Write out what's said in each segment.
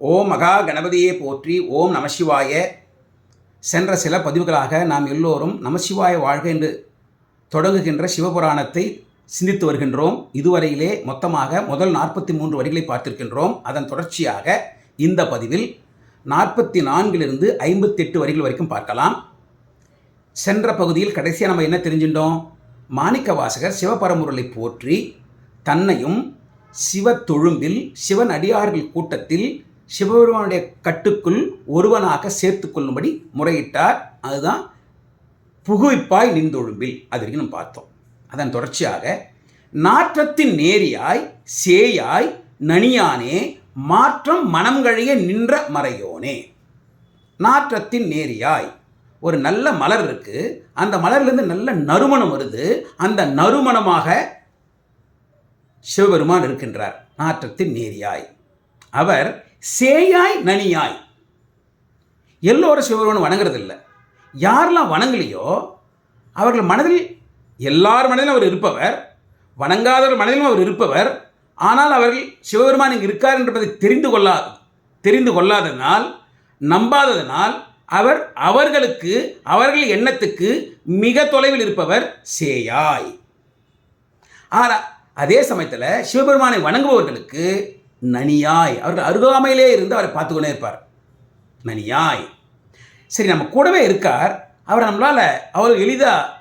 ஓம் மகா கணபதியே போற்றி ஓம் நமசிவாய சென்ற சில பதிவுகளாக நாம் எல்லோரும் நமசிவாய வாழ்க என்று தொடங்குகின்ற சிவபுராணத்தை சிந்தித்து வருகின்றோம். இதுவரையிலே மொத்தமாக முதல் நாற்பத்தி மூன்று வரிகளை பார்த்திருக்கின்றோம். அதன் தொடர்ச்சியாக இந்த பதிவில் நாற்பத்தி நான்கிலிருந்து ஐம்பத்தெட்டு வரிகள் வரைக்கும் பார்க்கலாம். சென்ற பகுதியில் கடைசியாக நம்ம என்ன தெரிஞ்சிட்டோம் மாணிக்க வாசகர் சிவபரமுருளை போற்றி தன்னையும் சிவ தொழும்பில் சிவன் அடியார்கள் கூட்டத்தில் சிவபெருமானுடைய கட்டுக்குள் ஒருவனாக சேர்த்து கொள்ளும்படி முறையிட்டார். அதுதான் புகுவிப்பாய் நின்றொழும்பில். அது வரைக்கும் நம்ம பார்த்தோம். அதன் தொடர்ச்சியாக நாற்றத்தின் நேரியாய் சேயாய் நனியானே மாற்றம் மனம் கழிய நின்ற மறையோனே. நாற்றத்தின் நேரியாய். ஒரு நல்ல மலர் இருக்கு. அந்த மலர்லேருந்து நல்ல நறுமணம் வருது. அந்த நறுமணமாக சிவபெருமான் இருக்கின்றார். நாற்றத்தின் நேரியாய். அவர் சேயாய் நனியாய். எல்லோரும் சிவபெருமான் வணங்குறது இல்லை யாரெல்லாம் வணங்கலையோ அவர்கள் மனதில் எல்லார் மனதிலும் அவர் இருப்பவர் வணங்காதவர் மனதிலும் அவர் இருப்பவர். ஆனால் அவர்கள் சிவபெருமான் இங்கு இருக்கார் என்பதை தெரிந்து கொள்ளா தெரிந்து கொள்ளாததனால் நம்பாததனால் அவர் அவர்களுக்கு அவர்கள் எண்ணத்துக்கு மிக தொலைவில் இருப்பவர் சேயாய். ஆனால் அதே சமயத்தில் சிவபெருமானை வணங்குபவர்களுக்கு நனியாய். அவர்கள் அருகாமையிலே இருந்து அவரை பார்த்துக்கொண்டே இருப்பார். நனியாய். சரி நம்ம கூடவே இருக்கார். அவரை நம்மளால் அவர் எளிதாக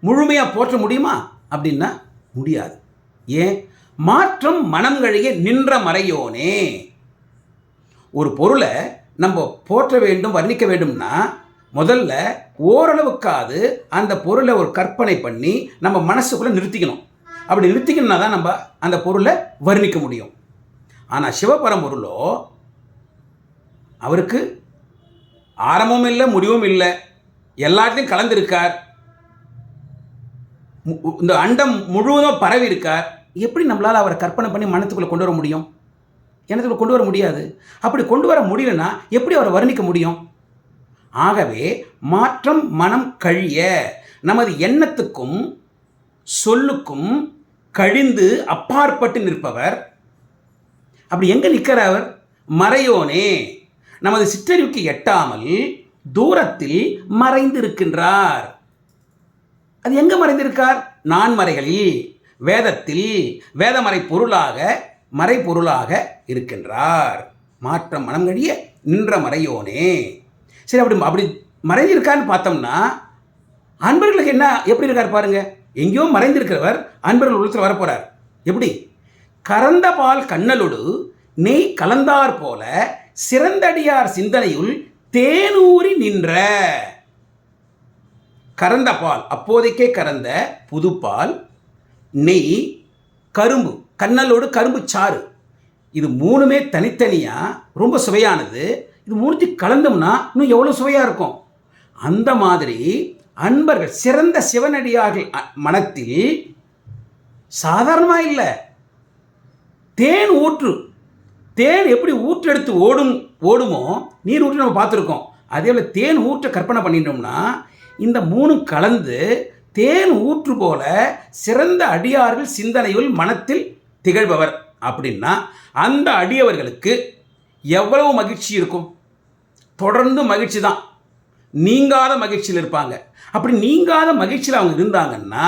முழுமையாக போற்ற முடியுமா? அப்படின்னா முடியாது. ஏன்? மாற்றம் மனம் கழிய நின்ற மறையோனே. ஒரு பொருளை நம்ம போற்ற வேண்டும் வர்ணிக்க வேண்டும்னா முதல்ல ஓரளவுக்காவது அந்த பொருளை ஒரு கற்பனை பண்ணி நம்ம மனசுக்குள்ளே நிறுத்திக்கணும். அப்படி நிறுத்திக்கணும்னா தான் நம்ம அந்த பொருளை வர்ணிக்க முடியும். ஆனால் சிவபரம்பொருளோ அவருக்கு ஆரம்பமும் இல்லை முடிவும் இல்லை. எல்லாத்தையும் கலந்திருக்கார். இந்த அண்டம் முழுவதும் பரவி இருக்கார் எப்படி நம்மளால் அவரை கற்பனை பண்ணி மனத்துக்குள்ளே கொண்டு வர முடியும்? எனத்துக்குள்ளே கொண்டு வர முடியாது? அப்படி கொண்டு வர முடியலன்னா எப்படி அவரை வர்ணிக்க முடியும்? ஆகவே மாற்றம் மனம் கழிய நமது எண்ணத்துக்கும் சொல்லுக்கும் கழிந்து அப்பாற்பட்டு நிற்பவர் அப்படி எங்கே நிற்கிறார் அவர்? மறையோனே. நமது சிற்றறிவுக்கு எட்டாமல் தூரத்தில் மறைந்திருக்கின்றார். அது எங்கே மறைந்திருக்கார்? நான்மறைகளில் வேதத்தில் வேதமறை பொருளாக மறைபொருளாக இருக்கின்றார். மாற்றம் மனம் கழிய நின்ற மறையோனே. சரி அப்படி அப்படி மறைஞ்சிருக்கான்னு பார்த்தோம்னா அன்பர்களுக்கு என்ன எப்படி இருக்கார் பாருங்க? எங்கேயோ மறைந்திருக்கிறவர் அன்பர்கள் உள்ளத்தில் வரப்போறார். எப்படி? கறந்த பால் கண்ணலொடு நெய் கலந்தார் போல சிறந்தடியார் சிந்தனையுள் தேனூறி நின்ற. கறந்த பால் அப்போதைக்கே கறந்த புதுப்பால் நெய் கரும்பு கண்ணலோடு கரும்பு சாறு. இது மூணுமே தனித்தனியாக ரொம்ப சுவையானது. இது மூணுத்தி கலந்தோம்னா இன்னும் எவ்வளோ சுவையாக இருக்கும்? அந்த மாதிரி அன்பர்கள் சிறந்த சிவனடியார்கள் மனத்தில் சாதாரணமாக இல்லை. தேன் ஊற்று. தேன் எப்படி ஊற்றெடுத்து ஓடும் ஓடுமோ நீர் ஊற்று நம்ம பார்த்துருக்கோம். அதே போல் தேன் ஊற்ற கற்பனை பண்ணிட்டோம்னா இந்த மூணும் கலந்து தேன் ஊற்று போல சிறந்த அடியார்கள் சிந்தனையுள் மனத்தில் திகழ்பவர். அப்படின்னா அந்த அடியவர்களுக்கு எவ்வளவு மகிழ்ச்சி இருக்கும்? தொடர்ந்து மகிழ்ச்சி தான். நீங்காத மகிழ்ச்சியில் இருப்பாங்க. அப்படி நீங்காத மகிழ்ச்சியில் அவங்க இருந்தாங்கன்னா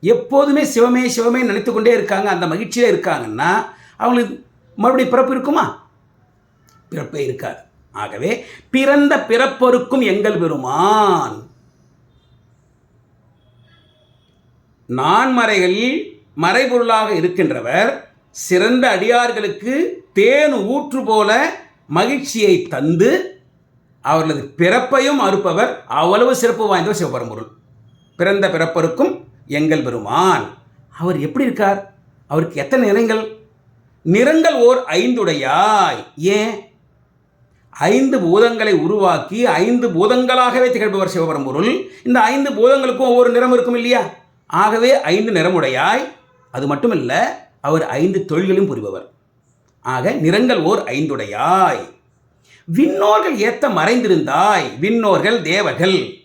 எப்போதுமே சிவமே சிவமே நினைத்து கொண்டே இருக்காங்க அந்த மகிழ்ச்சியில் இருக்காங்கன்னா அவங்களுக்கு மறுபடியும் பிறப்பு இருக்குமா? பிறப்பே இருக்காது. ஆகவே பிறந்த பிறப்பொருக்கும் எங்கள் பெருமான். நான்மறைகளில் மறைபொருளாக இருக்கின்றவர் சிறந்த அடியார்களுக்கு தேன் ஊற்று போல மகிழ்ச்சியை தந்து அவர்களது பிறப்பையும் அறுப்பவர் அவ்வளவு சிறப்பு வாய்ந்தவர் சிவபரம்பொருள். பிறந்த பிறப்பருக்கும் எங்கள் பெருமான். அவர் எப்படி இருக்கார்? அவருக்கு எத்தனை நிறங்கள் நிறங்கள் ஓர் ஐந்துடையாய். ஏன்? ஐந்து பூதங்களை உருவாக்கி ஐந்து பூதங்களாகவே திகழ்பவர் சிவபரம்பொருள். இந்த ஐந்து பூதங்களுக்கும் ஒவ்வொரு நிறம் இருக்கும் இல்லையா? ஆகவே ஐந்து நிறமுடையாய். அது மட்டுமல்ல அவர் ஐந்து தொழில்களும் புரிபவர். ஆக நிறங்கள் ஓர் ஐந்துடையாய். விண்ணோர்கள் ஏத்த மறைந்திருந்தாய். விண்ணோர்கள் தேவர்கள்.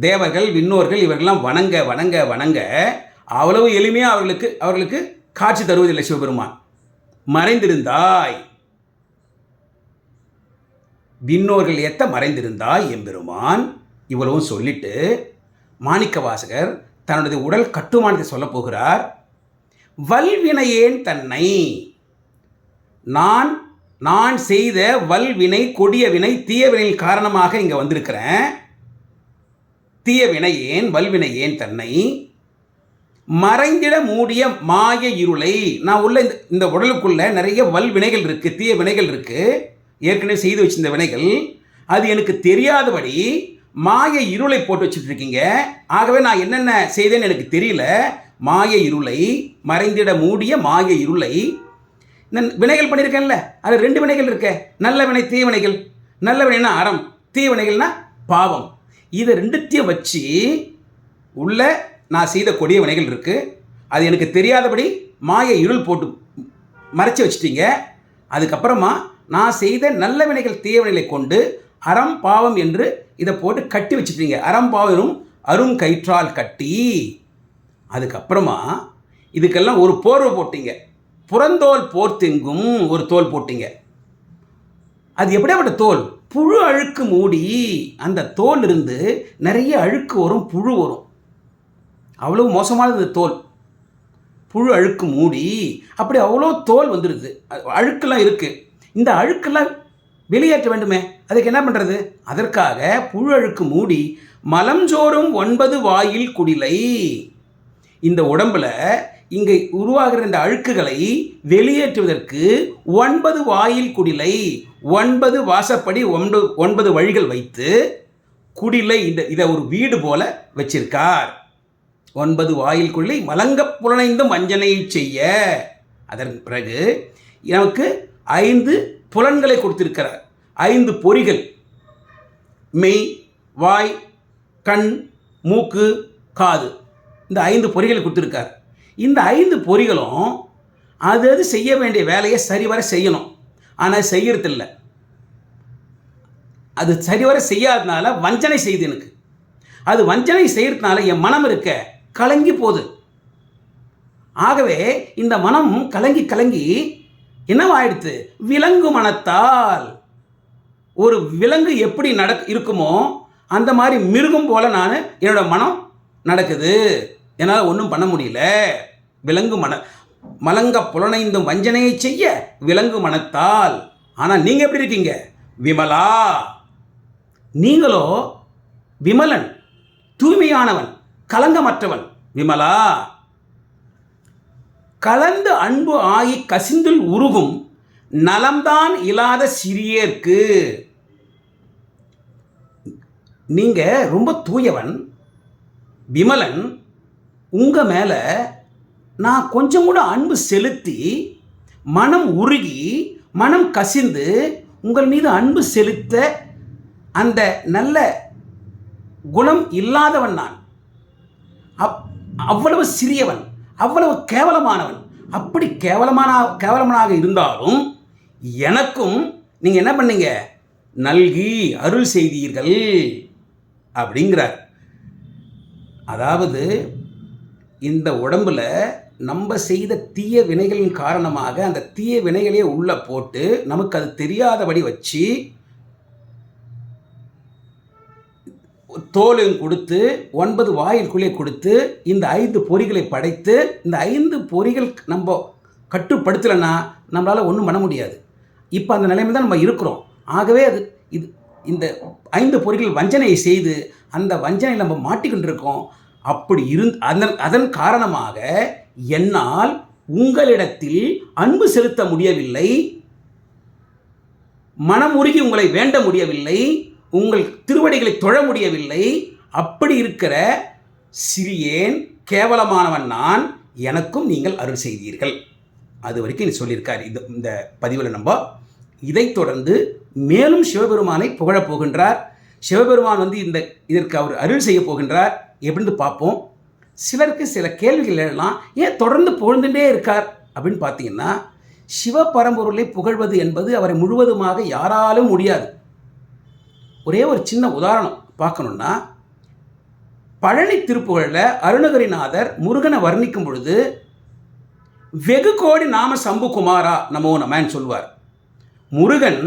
தேவர்கள் விண்ணோர்கள் இவர்கள்லாம் வணங்க வணங்க வணங்க அவ்வளவு எளிமையாக அவர்களுக்கு அவர்களுக்கு காட்சி தருவதில்லை சிவபெருமான். மறைந்திருந்தாய். விண்ணோர்கள் ஏத்த மறைந்திருந்தாய் எம்பெருமான். இவ்வளவும் சொல்லிட்டு மாணிக்க வாசகர் தன்னுடைய உடல் கட்டுமானத்தை சொல்லப் போகிறார். வல்வினையேன் தன்னை. நான் நான் செய்த வல்வினை கொடிய வினை தீய வினையின் காரணமாக இங்கே வந்திருக்கிறேன். தீய வினை ஏன் வல்வினை ஏன் தன்னை? மறைந்திட மூடிய மாய இருளை. நான் உள்ள இந்த இந்த உடலுக்குள்ள நிறைய வல்வினைகள் இருக்கு தீய வினைகள் இருக்கு. ஏற்கனவே செய்து வச்சிருந்த வினைகள். அது எனக்கு தெரியாதபடி மாய இருளை போட்டு வச்சுட்டு இருக்கீங்க. ஆகவே நான் என்னென்ன செய்தேன்னு எனக்கு தெரியல. மாய இருளை மறைந்திட மூடிய மாய இருளை. இந்த வினைகள் பண்ணியிருக்கேன்ல அது ரெண்டு வினைகள் இருக்கே. நல்ல வினை தீய வினைகள். நல்ல வினைனா அறம் தீய வினைகள்னா பாவம். இதை ரெண்டுத்தையும் வச்சு உள்ள நான் செய்த கொடிய வினைகள் இருக்கு. அது எனக்கு தெரியாதபடி மாய இருள் போட்டு மறைச்சி வச்சிட்டீங்க. அதுக்கப்புறமா நான் செய்த நல்ல வினைகள் தீய வினைகளை கொண்டு அறம் பாவம் என்று இதை போட்டு கட்டி வச்சுட்டீங்க. அறம் பாவம் அரும் கயிற்றால் கட்டி. அதுக்கப்புறமா இதுக்கெல்லாம் ஒரு போர்வை போட்டீங்க. புறந்தோல் போர்த்தெங்கும் ஒரு தோல் போட்டீங்க. அது எப்படியாப்பட்ட தோல். புழு அழுக்கு மூடி அந்த தோல் இருந்து நிறைய அழுக்கு வரும் புழு வரும். அவ்வளோ மோசமானது தோல். புழு அழுக்கு மூடி அப்படி அவ்வளோ தோல் வந்துடுது அழுக்கெல்லாம் இருக்குது இந்த அழுக்கெல்லாம் வெளியேற்ற வேண்டுமே. அதுக்கு என்ன பண்ணுறது அதற்காக புழு அழுக்கு மூடி மலம் சோறும் ஒன்பது வாயில் குடிலை. இந்த உடம்புல இங்கே உருவாகிற இந்த அழுக்குகளை வெளியேற்றுவதற்கு ஒன்பது வாயில் குடிலை ஒன்பது வாசப்படி ஒன்பது ஒன்பது வழிகள் வைத்து குடிலை இந்த இதை ஒரு வீடு போல வச்சிருக்கார். ஒன்பது வாயில் குடிலை மலங்க புலனைந்தும் வஞ்சனை செய்ய. அதன் பிறகு நமக்கு ஐந்து புலன்களை கொடுத்திருக்கிறார். ஐந்து பொறிகள். மெய் வாய் கண் மூக்கு காது. இந்த ஐந்து பொறிகளை கொடுத்துருக்கார். இந்த ஐந்து பொறிகளும் அது அது செய்ய வேண்டிய வேலையை சரிவர செய்யணும். ஆனால் செய்யறதில்ல. அது சரிவர செய்யாதனால வஞ்சனை செய்யுது எனக்கு. அது வஞ்சனை செய்யறதுனால என் மனம் இருக்க கலங்கி போகுது. ஆகவே இந்த மனம் கலங்கி கலங்கி என்னவாயிடுத்து விலங்கு மனத்தால். ஒரு விலங்கு எப்படி நட இருக்குமோ அந்த மாதிரி மிருகம் போல நான் என்னோட மனம் நடக்குது. என்னால் ஒன்றும் பண்ண முடியல. விலங்கு மன மலங்க புலனைந்தும் வஞ்சனையை செய்ய விலங்கு மனத்தால். ஆனால் நீங்கள் எப்படி இருக்கீங்க? விமலா. நீங்களோ விமலன் தூய்மையானவன் கலங்கமற்றவன் விமலா. கலந்து அன்பு ஆகி கசிந்துள் உருகும் நலம்தான் இல்லாத சிறியேற்கு. நீங்க ரொம்ப தூயவன் விமலன் உங்கள் மேலே நான் கொஞ்சம் கூட அன்பு செலுத்தி மனம் உருகி மனம் கசிந்து உங்கள் மீது அன்பு செலுத்த அந்த நல்ல குணம் இல்லாதவன் நான். அப் அவ்வளவு சிறியவன் அவ்வளவு கேவலமானவன். அப்படி கேவலமான கேவலமானாக இருந்தாலும் எனக்கும் நீங்கள் என்ன பண்ணீங்க? நல்கி அருள் செய்தீர்கள். அப்படிங்கிறார். அதாவது இந்த உடம்புல நம்ம செய்த தீய வினைகளின் காரணமாக அந்த தீய வினைகளே உள்ள போட்டு நமக்கு அது தெரியாதபடி வச்சு தோலையும் கொடுத்து ஒன்பது வாயிற்குள்ளே கொடுத்து இந்த ஐந்து பொறிகளை படைத்து இந்த ஐந்து பொறிகள் நம்ம கட்டுப்படுத்தலைன்னா நம்மளால் ஒன்றும் பண்ண முடியாது. இப்போ அந்த நிலைமை தான் நம்ம இருக்கிறோம். ஆகவே அது இது இந்த ஐந்து பொறிகள் வஞ்சனையை செய்து அந்த வஞ்சனையில் நம்ம மாட்டிக்கிட்டு இருக்கோம் அப்படி இருந் அதன் அதன் காரணமாக என்னால் உங்களிடத்தில் அன்பு செலுத்த முடியவில்லை. மனம் உருகி உங்களை வேண்ட முடியவில்லை. உங்கள் திருவடிகளை தொழ முடியவில்லை. அப்படி இருக்கிற சிறியேன் கேவலமானவன் நான் எனக்கும் நீங்கள் அருள் செய்தீர்கள். அது வரைக்கும் நீ சொல்லியிருக்கார். இது இந்த பதிவில் நம்ம இதைத் தொடர்ந்து மேலும் சிவபெருமானை புகழப் போகின்றார். சிவபெருமான் வந்து இந்த இதற்கு அவர் அருள் செய்ய போகின்றார். எப்படின்னு பார்ப்போம். சிலருக்கு சில கேள்விகள் எழலாம் ஏன் தொடர்ந்து புகழ்ந்துட்டே இருக்கார்? அப்படின்னு பார்த்தீங்கன்னா சிவபரம்பொருளை புகழ்வது என்பது அவரை முழுவதுமாக யாராலும் முடியாது. ஒரே ஒரு சின்ன உதாரணம் பார்க்கணுன்னா பழனி திருப்புகழில் அருணகிரிநாதர் முருகனை வர்ணிக்கும் பொழுது வெகு கோடி நாம சம்பு குமாரா நமோ நமன்னு சொல்லுவார். முருகன்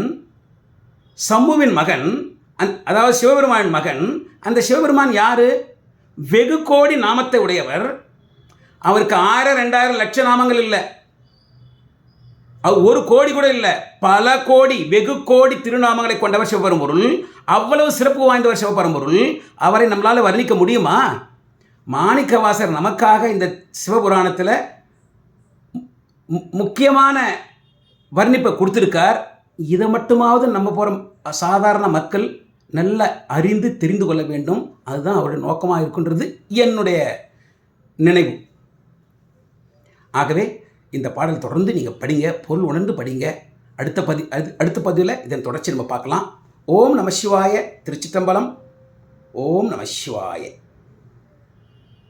சம்புவின் மகன் அந் அதாவது சிவபெருமானின் மகன் அந்த சிவபெருமான் யாரு? வெகு கோடி நாமத்தை உடையவர். அவருக்கு ஆயிரம் ரெண்டாயிரம் லட்ச நாமங்கள் இல்லை. ஒரு கோடி கூட இல்லை. பல கோடி வெகு கோடி திருநாமங்களை கொண்டவர் சிவபெரும்பொருள். அவ்வளவு சிறப்பு வாய்ந்தவர் சிவபெரும்பொருள். அவரை நம்மளால் வர்ணிக்க முடியுமா? மாணிக்கவாசர் நமக்காக இந்த சிவபுராணத்தில் மு- முக்கியமான வர்ணிப்பை கொடுத்துருக்கார். இதை மட்டுமாவது நம்ம போகிற சாதாரண மக்கள் நல்ல அறிந்து தெரிந்து கொள்ள வேண்டும். அதுதான் அவருடைய நோக்கமாக இருக்கின்றது. என்னுடைய நினைவு. ஆகவே இந்த பாடல் தொடர்ந்து நீங்கள் படிங்க பொருள் உணர்ந்து படிங்க. அடுத்த பதி அடுத்த- அடுத்த பதிவில் இதன் தொடர்ச்சி நம்ம பார்க்கலாம். ஓம் நம சிவாய திருச்சிற்றம்பலம். ஓம் நம சிவாய.